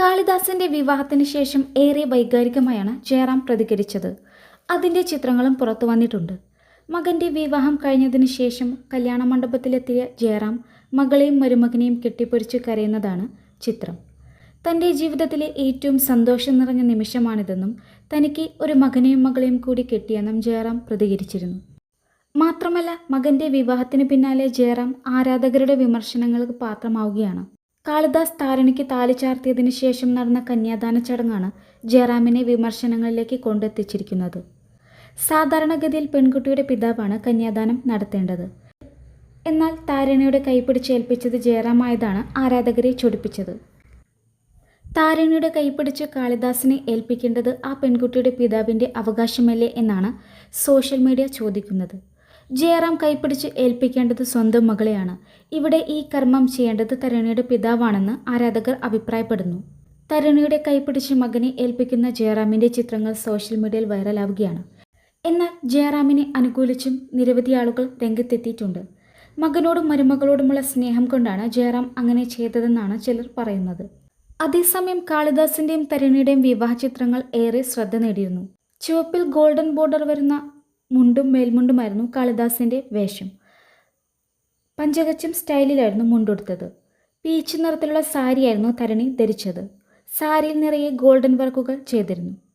കാളിദാസന്റെ വിവാഹത്തിന് ശേഷം ഏറെ വൈകാരികമായാണ് ജയറാം പ്രതികരിച്ചത്. അതിന്റെ ചിത്രങ്ങളും പുറത്തു വന്നിട്ടുണ്ട്. മകന്റെ വിവാഹം കഴിഞ്ഞതിന് ശേഷം കല്യാണ മണ്ഡപത്തിലെത്തിയ ജയറാം മകളെയും മരുമകനെയും കെട്ടിപ്പൊരിച്ച് കരയുന്നതാണ് ചിത്രം. തന്റെ ജീവിതത്തിലെ ഏറ്റവും സന്തോഷം നിറഞ്ഞ നിമിഷമാണിതെന്നും തനിക്ക് ഒരു മകനെയും മകളെയും കൂടി കെട്ടിയെന്നും ജയറാം പ്രതികരിച്ചിരുന്നു. മാത്രമല്ല മകന്റെ വിവാഹത്തിന് പിന്നാലെ ജയറാം ആരാധകരുടെ വിമർശനങ്ങൾക്ക് പാത്രമാവുകയാണ്. കാളിദാസ് താരണിക്ക് താലി ചാർത്തിയതിനു ശേഷം നടന്ന കന്യാദാന ചടങ്ങാണ് ജയറാമിനെ വിമർശനങ്ങളിലേക്ക് കൊണ്ടെത്തിച്ചിരിക്കുന്നത്. സാധാരണഗതിയിൽ പെൺകുട്ടിയുടെ പിതാവാണ് കന്യാദാനം നടത്തേണ്ടത്. എന്നാൽ താരണിയുടെ കൈപ്പിടിച്ചേൽപ്പിച്ചത് ജയറാമായതാണ് ആരാധകരെ ചൊടിപ്പിച്ചത്. താരണിയുടെ കൈപ്പിടിച്ച് കാളിദാസിനെ ഏൽപ്പിക്കേണ്ടത് ആ പെൺകുട്ടിയുടെ പിതാവിന്റെ അവകാശമല്ലേ എന്നാണ് സോഷ്യൽ മീഡിയ ചോദിക്കുന്നത്. ജയറാം കൈപ്പിടിച്ച് ഏൽപ്പിക്കേണ്ടത് സ്വന്തം മകളെയാണ്. ഇവിടെ ഈ കർമ്മം ചെയ്യേണ്ടത് തരുണിയുടെ പിതാവാണെന്ന് ആരാധകർ അഭിപ്രായപ്പെടുന്നു. തരുണിയുടെ കൈപ്പിടിച്ച് മകനെ ഏൽപ്പിക്കുന്ന ജയറാമിന്റെ ചിത്രങ്ങൾ സോഷ്യൽ മീഡിയയിൽ വൈറലാവുകയാണ്. എന്നാൽ ജയറാമിനെ അനുകൂലിച്ചും നിരവധി ആളുകൾ രംഗത്തെത്തിയിട്ടുണ്ട്. മകനോടും മരുമകളോടുമുള്ള സ്നേഹം കൊണ്ടാണ് ജയറാം അങ്ങനെ ചെയ്തതെന്നാണ് ചിലർ പറയുന്നത്. അതേസമയം കാളിദാസിന്റെയും തരുണിയുടെയും വിവാഹ ചിത്രങ്ങൾ ഏറെ ശ്രദ്ധ നേടിയിരുന്നു. ചുവപ്പിൽ ഗോൾഡൻ ബോർഡർ വരുന്ന മുണ്ടും മേൽമുണ്ടുമായിരുന്നു കാളിദാസിന്റെ വേഷം. പഞ്ചകച്ചം സ്റ്റൈലിലായിരുന്നു മുണ്ടുടുത്തത്. പീച്ച് നിറത്തിലുള്ള സാരിയായിരുന്നു തരണി ധരിച്ചത്. സാരിയിൽ നിറയെ ഗോൾഡൻ വർക്കുകൾ ചെയ്തിരുന്നു.